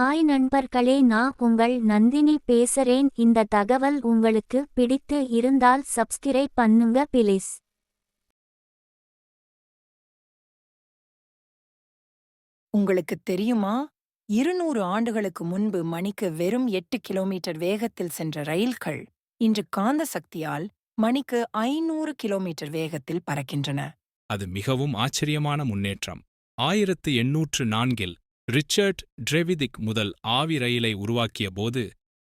Hi நண்பர்களே நான் உங்கள் நந்தினி பேசுறேன். இந்த தகவல் உங்களுக்கு பிடித்து இருந்தால் சப்ஸ்கிரைப் பண்ணுங்க பிளீஸ் உங்களுக்கு தெரியுமா? இருநூறு ஆண்டுகளுக்கு முன்பு மணிக்கு வெறும் எட்டு கிலோமீட்டர் வேகத்தில் சென்ற ரயில்கள் இன்று காந்த சக்தியால் மணிக்கு ஐநூறு கிலோமீட்டர் வேகத்தில் பறக்கின்றன. அது மிகவும் ஆச்சரியமான முன்னேற்றம். ஆயிரத்து எண்ணூற்று நான்கில் ரிச்சர்ட் ட்ரெவிதிக் முதல் ஆவி ரயிலை உருவாக்கிய போது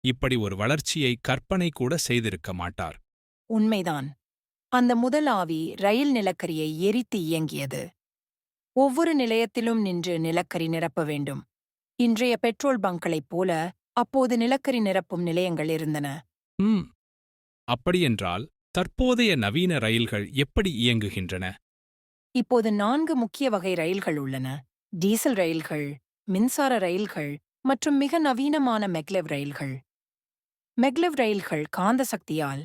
இப்படி ஒரு வளர்ச்சியை கற்பனை கூட செய்திருக்க மாட்டார். உண்மைதான். அந்த முதல் ஆவி ரயில் நிலக்கரியை எரித்து இயங்கியது. ஒவ்வொரு நிலையத்திலும் நின்று நிலக்கரி நிரப்ப வேண்டும். இன்றைய பெட்ரோல் பங்களைப் போல அப்போது நிலக்கரி நிரப்பும் நிலையங்கள் இருந்தன. ம். அப்படியென்றால் தற்போதைய நவீன ரயில்கள் எப்படி இயங்குகின்றன? இப்போது நான்கு முக்கிய வகை ரயில்கள் உள்ளன. டீசல் ரயில்கள் மின்சார ரயில்கள் மற்றும் மிக நவீனமான மெக்லெவ் ரயில்கள். மெக்லெவ் ரயில்கள் காந்த சக்தியால்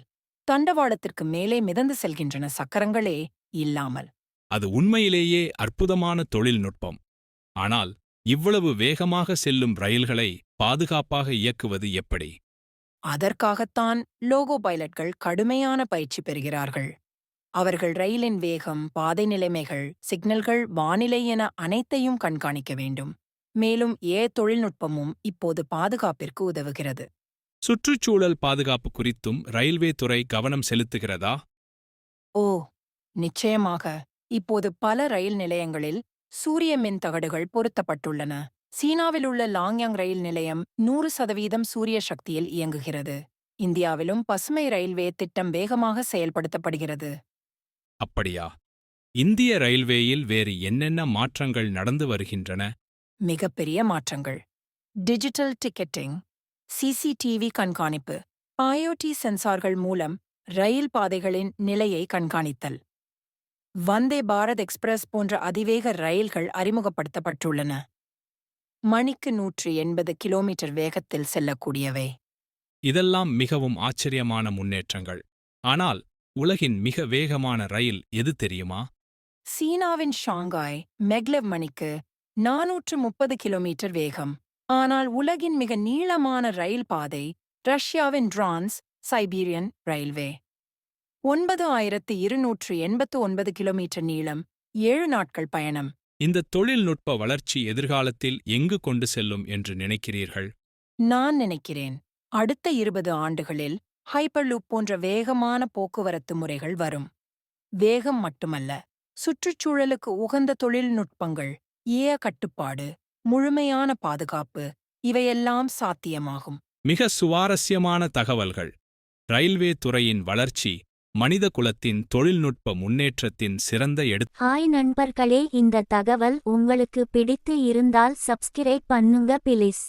தண்டவாளத்திற்கு மேலே மிதந்து செல்கின்றன சக்கரங்களே இல்லாமல். அது உண்மையிலேயே அற்புதமான தொழில்நுட்பம். ஆனால் இவ்வளவு வேகமாக செல்லும் ரயில்களை பாதுகாப்பாக இயக்குவது எப்படி? அதற்காகத்தான் லோகோ பைலட்கள் கடுமையான பயிற்சி பெறுகிறார்கள். அவர்கள் ரயிலின் வேகம் பாதை நிலைமைகள் சிக்னல்கள் வானிலை என அனைத்தையும் கண்காணிக்க வேண்டும். மேலும் ஏ தொழில்நுட்பமும் இப்போது பாதுகாப்பிற்கு உதவுகிறது. சுற்றுச்சூழல் பாதுகாப்பு குறித்தும் ரயில்வே துறை கவனம் செலுத்துகிறதா? ஓ நிச்சயமாக. இப்போது பல ரயில் நிலையங்களில் சூரிய மின் தகடுகள் பொருத்தப்பட்டுள்ளன. சீனாவில் உள்ள லாங்யாங் ரயில் நிலையம் நூறு சதவீதம் சூரிய சக்தியில் இயங்குகிறது. இந்தியாவிலும் பசுமை ரயில்வே திட்டம் வேகமாக செயல்படுத்தப்படுகிறது. அப்படியா? இந்திய ரயில்வேயில் வேறு என்னென்ன மாற்றங்கள் நடந்து வருகின்றன? மிகப்பெரிய மாற்றங்கள். Digital ticketing C C T V கண்காணிப்பு ஐஓடி சென்சார்கள் மூலம் ரயில் பாதைகளின் நிலையை கண்காணித்தல். வந்தே பாரத் எக்ஸ்பிரஸ் போன்ற அதிவேக ரயில்கள் அறிமுகப்படுத்தப்பட்டுள்ளன. மணிக்கு நூற்று எண்பது கிலோமீட்டர் வேகத்தில் செல்லக்கூடியவை. இதெல்லாம் மிகவும் ஆச்சரியமான முன்னேற்றங்கள். ஆனால் உலகின் மிக வேகமான ரயில் எது தெரியுமா? சீனாவின் ஷாங்காய் மெக்லெவ் மணிக்கு நானூற்று முப்பது கிலோமீட்டர் வேகம். ஆனால் உலகின் மிக நீளமான ரயில் பாதை ரஷ்யாவின் டிரான்ஸ் சைபீரியன் ரயில்வே. ஒன்பது ஆயிரத்து இருநூற்று எண்பத்து ஒன்பது கிலோமீட்டர் நீளம் ஏழு நாட்கள் பயணம். இந்த தொழில்நுட்ப வளர்ச்சி எதிர்காலத்தில் எங்கு கொண்டு செல்லும் என்று நினைக்கிறீர்கள்? நான் நினைக்கிறேன் அடுத்த இருபது ஆண்டுகளில் ஹைப்பர்லூப் போன்ற வேகமான போக்குவரத்து முறைகள் வரும். வேகம் மட்டுமல்ல சுற்றுச்சூழலுக்கு உகந்த தொழில்நுட்பங்கள் ஏ கட்டுப்பாடு முழுமையான பாதுகாப்பு இவையெல்லாம் சாத்தியமாகும். மிக சுவாரஸ்யமான தகவல்கள். ரயில்வே துறையின் வளர்ச்சி மனித குலத்தின் தொழில்நுட்ப முன்னேற்றத்தின் சிறந்த எடுத்து ஹாய் நண்பர்களே இந்த தகவல் உங்களுக்கு பிடித்து இருந்தால் சப்ஸ்கிரைப் பண்ணுங்க பிளீஸ்.